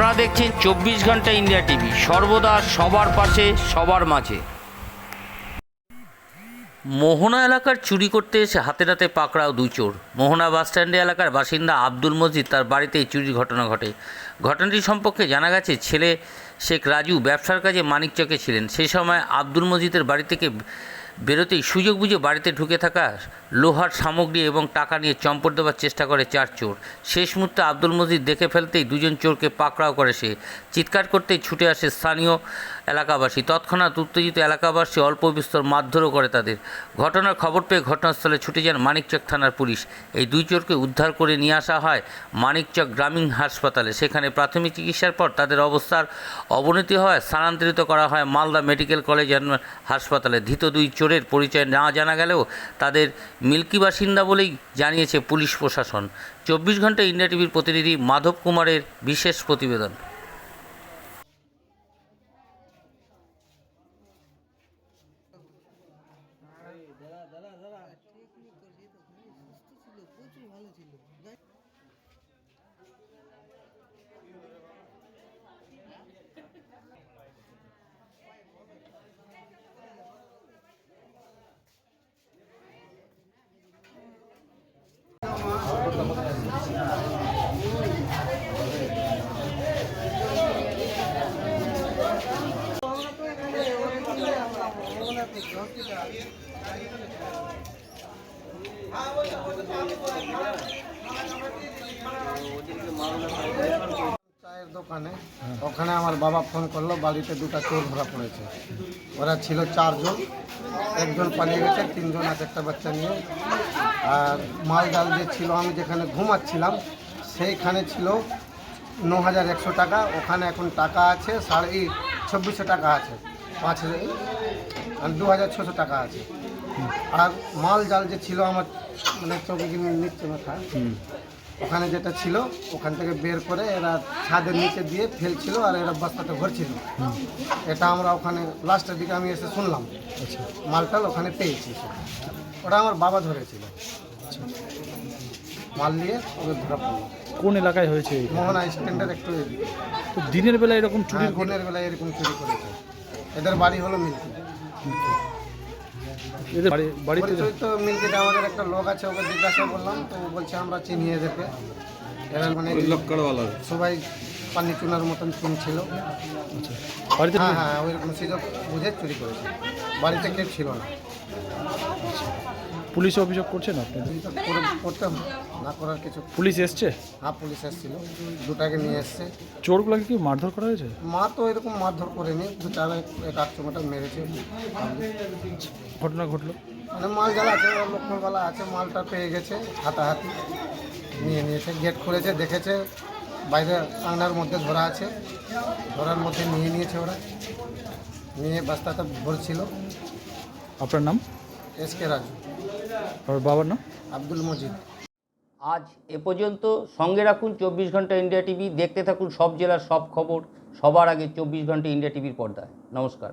আপনারা দেখছেন চব্বিশ ঘণ্টা ইন্ডিয়া টিভি। সর্বদা সবার পাশে, সবার মাঝে। মোহনা এলাকার চুরি করতে এসে হাতে নাতে পাকড়াও দুই চোর। মোহনা বাসস্ট্যান্ডে এলাকার বাসিন্দা আব্দুল মজিদ তার বাড়িতেই চুরির ঘটনা ঘটে। ঘটনাটি সম্পর্কে জানা গেছে, ছেলে শেখ রাজু ব্যবসার কাজে মানিকচকে ছিলেন। সেই সময় আব্দুল মজিদের বাড়ি থেকে বেরোতেই সুযোগ বুঝে বাড়িতে ঢুকে থাকা লোহার সামগ্রী এবং টাকা নিয়ে চম্পট দেওয়ার চেষ্টা করে চার চোর। শেষ মুহূর্তে আব্দুল মজিদ দেখে ফেলতেই দুজন চোরকে পাকড়াও করে সে। চিৎকার করতেই ছুটে আসে স্থানীয় এলাকাবাসী। তৎক্ষণাৎ উত্তেজিত এলাকাবাসী অল্প বিস্তর মারধরও করে তাদের। ঘটনার খবর পেয়ে ঘটনাস্থলে ছুটে যান মানিকচক থানার পুলিশ। এই দুই চোরকে উদ্ধার করে নিয়ে আসা হয় মানিকচক গ্রামীণ হাসপাতালে। সেখানে প্রাথমিক চিকিৎসার পর তাদের অবস্থার অবনতি হয় স্থানান্তরিত করা হয় মালদা মেডিকেল কলেজ হাসপাতালে। ধৃত দুই চোরের পরিচয় না জানা গেলেও তাদের মিল্কি বাসিন্দা বলেই জানিয়েছে পুলিশ প্রশাসন। চব্বিশ ঘণ্টা ইন্ডিয়া টিভির প্রতিনিধি মাধব কুমারের বিশেষ প্রতিবেদন। চায়ের দোকানে। ওখানে আমার বাবা ফোন করল, বাড়িতে দুটো চোর ধরা পড়েছে। ওরা ছিল চারজন, একজন পালিয়ে গেছে, তিনজন আছে একটা বাচ্চা নিয়ে। আর মাল ডাল যে ছিল, আমি যেখানে ঘুমাচ্ছিলাম, সেইখানে ছিল ন হাজার একশো টাকা। ওখানে এখন টাকা আছে, সাড়ে এই চব্বিশশো টাকা আছে। পাঁচ হাজার দু হাজার ছশো টাকা আছে। আর মাল জাল যে ছিল আমার মানে চোখে কিনে নিচ্ছে মাথা ওখানে যেটা ছিল ওখান থেকে বের করে এরা ছাদের নিচে দিয়ে ফেলছিল আর এরা বস্তাতে ভরছিল। এটা আমরা ওখানে লাস্টের দিকে আমি এসে শুনলাম। মালটাল ওখানে পেয়েছি। ওটা আমার বাবা ধরেছিল। মাল নিয়ে ওদের ধরা পড়ল। কোন এলাকায় হয়েছে? মোহনা স্ট্যান্ডের একটু দিনের বেলা এরকম হ্যাঁ, চুরির ঘটনা দিনের বেলায় এরকম চুরি করেছে। এদের বাড়ি হলো বাড়ি বাড়িতে তো মিল্কিতে আমাদের একটা লোক আছে ওকে জিজ্ঞাসা করলাম তো ও বলছে আমরা চিনি এদেরকে। এরা মানে সবাই পানি চুনার মতন চুন ছিল। আচ্ছা। বাড়িতে হ্যাঁ হ্যাঁ ওইরকম সুযোগ বুঝে চুরি করেছে। বাড়িতে কেউ ছিল না। পুলিশ অভিযোগ করছেন করে- করতে হবে। না করার কিছু পুলিশ এসছে? হ্যাঁ পুলিশ এসেছিল। দুটাকে নিয়ে এসছে। চোরগুলোকে কি মারধর করা হয়েছে? মা তো এরকম মারধর করেনি। দু চার এক আট চোমাটা মেরেছে। ঘটনা ঘটলো? মানে মাল জ্বালা আছে লক্ষ্মণবালা আছে মালটা পেয়ে গেছে হাতাহাতি নিয়ে নিয়েছে গেট খুলেছে দেখেছে বাইরে আংনার মধ্যে ধরা আছে ধরার মধ্যে নিয়ে নিয়েছে ওরা। নিয়ে বস্তাতে ভরছিল। আপনার নাম? S K Raju. আর বাবার নাম? আব্দুল মজিদ। আজ এ পর্যন্ত সঙ্গে রাখুন চব্বিশ ঘণ্টা ইন্ডিয়া টিভি। দেখতে থাকুন সব জেলার সব খবর। সবার আগে চব্বিশ ঘণ্টা ইন্ডিয়া টিভির পর্দায়। নমস্কার।